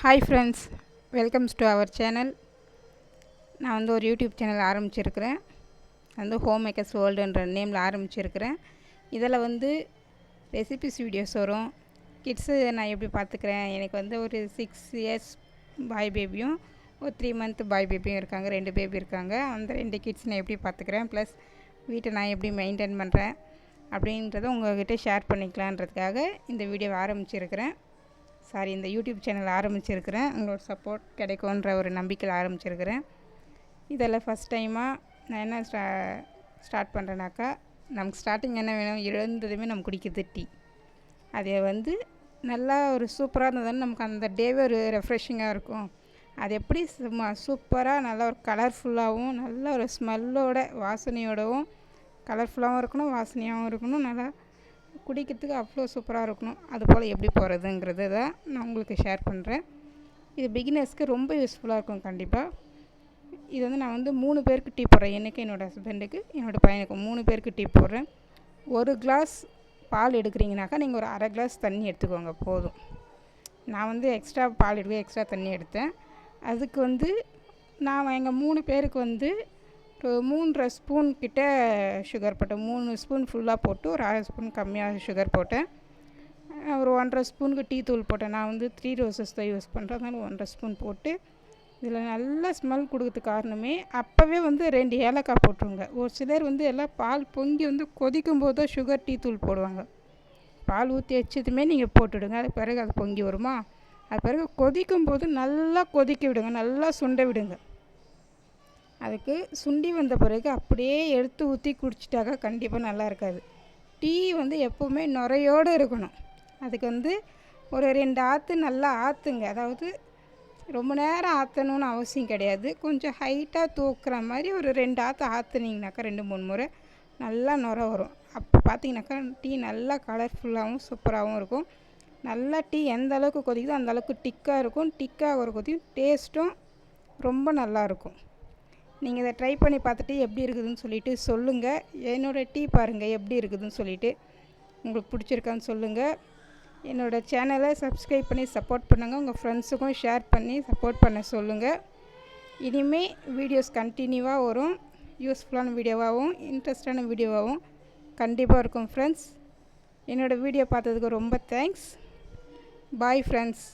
Hi friends welcomes to our channel நான் வந்து ஒரு யூடியூப் சேனல் ஆரம்பிச்சிருக்கிறேன். வந்து ஹோம் மேக்கர்ஸ் வேர்ல்டுன்ற நேமில் ஆரம்பிச்சிருக்கிறேன். இதில் வந்து ரெசிபிஸ் வீடியோஸ் வரும். கிட்ஸு நான் எப்படி பார்த்துக்கிறேன்? எனக்கு வந்து ஒரு சிக்ஸ் இயர்ஸ் பாய் பேபியும் ஒரு த்ரீ மந்த் பாய் பேபியும் இருக்காங்க. ரெண்டு பேபி இருக்காங்க. அந்த ரெண்டு கிட்ஸ் நான் எப்படி பார்த்துக்கிறேன்? ப்ளஸ் வீட்டை நான் எப்படி மெயின்டைன் பண்ணுறேன் அப்படின்றத உங்கள்கிட்ட ஷேர் பண்ணிக்கலான்றதுக்காக இந்த வீடியோவை ஆரம்பிச்சிருக்கிறேன். சாரி இந்த யூடியூப் சேனல் ஆரம்பிச்சிருக்கிறேன். உங்களோட சப்போர்ட் கிடைக்குன்ற ஒரு நம்பிக்கையில் ஆரம்பிச்சிருக்கிறேன். இதில் ஃபஸ்ட் டைமாக நான் என்ன ஸ்டா ஸ்டார்ட் பண்ணுறேனாக்கா நமக்கு ஸ்டார்டிங் என்ன வேணும்? எழுந்ததுமே நம்ம குடிக்கிறது டீ. அதை வந்து நல்லா ஒரு சூப்பராக இருந்ததுன்னு நமக்கு அந்த டேவே ஒரு ரெஃப்ரெஷிங்காக இருக்கும். அது எப்படி சும்மா சூப்பராக நல்லா ஒரு கலர்ஃபுல்லாகவும் நல்ல ஒரு ஸ்மெல்லோட வாசனையோடவும் கலர்ஃபுல்லாகவும் இருக்கணும் வாசனையாகவும் இருக்கணும் நல்லா குடிக்கிறதுக்கு அவ்வளோ சூப்பராக இருக்கணும். அது போல் எப்படி போகிறதுங்கிறது தான் நான் உங்களுக்கு ஷேர் பண்ணுறேன் இது பிகினர்ஸ்க்கு ரொம்ப யூஸ்ஃபுல்லாக இருக்கும் கண்டிப்பாக இது வந்து நான் வந்து மூணு பேருக்கு டீ போடுறேன். எனக்கு என்னோடய ஹஸ்பண்டுக்கு என்னோடய பையனுக்கு மூணு பேருக்கு டீ போடுறேன். ஒரு கிளாஸ் பால் எடுக்கிறீங்கனாக்கா நீங்கள் ஒரு அரை கிளாஸ் தண்ணி எடுத்துக்கோங்க போதும். நான் வந்து எக்ஸ்ட்ரா பால் எடுக்க எக்ஸ்ட்ரா தண்ணி எடுத்தேன். அதுக்கு வந்து நான் எங்கள் மூணு பேருக்கு வந்து ஒரு மூன்றரை ஸ்பூன் கிட்ட சுகர் போட்டேன். மூணு ஸ்பூன் ஃபுல்லாக போட்டு ஒரு அரை ஸ்பூன் கம்மியாக சுகர் போட்டேன். ஒரு ஒன்றரை ஸ்பூனுக்கு டீ தூள் போட்டேன். நான் வந்து த்ரீ ரோசஸ் தான் யூஸ் பண்ணுறதுனால ஒன்றரை ஸ்பூன் போட்டு இதில் நல்லா ஸ்மெல் கொடுக்கறதுக்கு காரணமே அப்போவே வந்து ரெண்டு ஏலக்காய் போட்டுருங்க. ஒரு சிலர் வந்து எல்லாம் பால் பொங்கி வந்து கொதிக்கும் போது தான் சுகர் டீ தூள் போடுவாங்க. பால் ஊற்றி வச்சதுமே நீங்கள் போட்டுவிடுங்க அது பிறகு அது பொங்கி வருமா? அது பிறகு கொதிக்கும் போது நல்லா கொதிக்க விடுங்க. நல்லா சுண்ட விடுங்க. அதுக்கு சுண்டி வந்த பிறகு அப்படியே எடுத்து ஊற்றி குடிச்சிட்டாக்கா கண்டிப்பாக நல்லா இருக்காது. டீ வந்து எப்போவுமே நுரையோடு இருக்கணும். அதுக்கு வந்து ஒரு ரெண்டு ஆற்று நல்லா ஆற்றுங்க அதாவது ரொம்ப நேரம் ஆற்றணும்னு அவசியம் கிடையாது. கொஞ்சம் ஹைட்டாக தூக்குற மாதிரி ஒரு ரெண்டு ஆற்று ஆற்றுனீங்கனாக்கா ரெண்டு மூணு முறை நல்லா நுர வரும். அப்போ பார்த்தீங்கன்னாக்கா டீ நல்லா கலர்ஃபுல்லாகவும் சூப்பராகவும் இருக்கும். நல்லா டீ எந்த அளவுக்கு கொதிக்குதோ அந்த அளவுக்கு டிக்காக இருக்கும். டிக்காக ஒரு கொதியும் டேஸ்ட்டும் ரொம்ப நல்லாயிருக்கும் நீங்கள் இதை ட்ரை பண்ணி பார்த்துட்டு எப்படி இருக்குதுன்னு சொல்லிவிட்டு சொல்லுங்கள் என்னோடய டீ பாருங்கள் எப்படி இருக்குதுன்னு சொல்லிவிட்டு உங்களுக்கு பிடிச்சிருக்கான்னு சொல்லுங்கள் என்னோடய சேனலை சப்ஸ்கிரைப் பண்ணி சப்போர்ட் பண்ணுங்கள் உங்கள் ஃப்ரெண்ட்ஸுக்கும் ஷேர் பண்ணி சப்போர்ட் பண்ண சொல்லுங்கள் இனிமேல் வீடியோஸ் கண்டினியூவாக வரும். யூஸ்ஃபுல்லான வீடியோவாகவும் இன்ட்ரெஸ்டான வீடியோவாகவும் கண்டிப்பாக இருக்கும் ஃப்ரெண்ட்ஸ் என்னோடய வீடியோ பார்த்ததுக்கு ரொம்ப தேங்க்ஸ் பாய் ஃப்ரெண்ட்ஸ்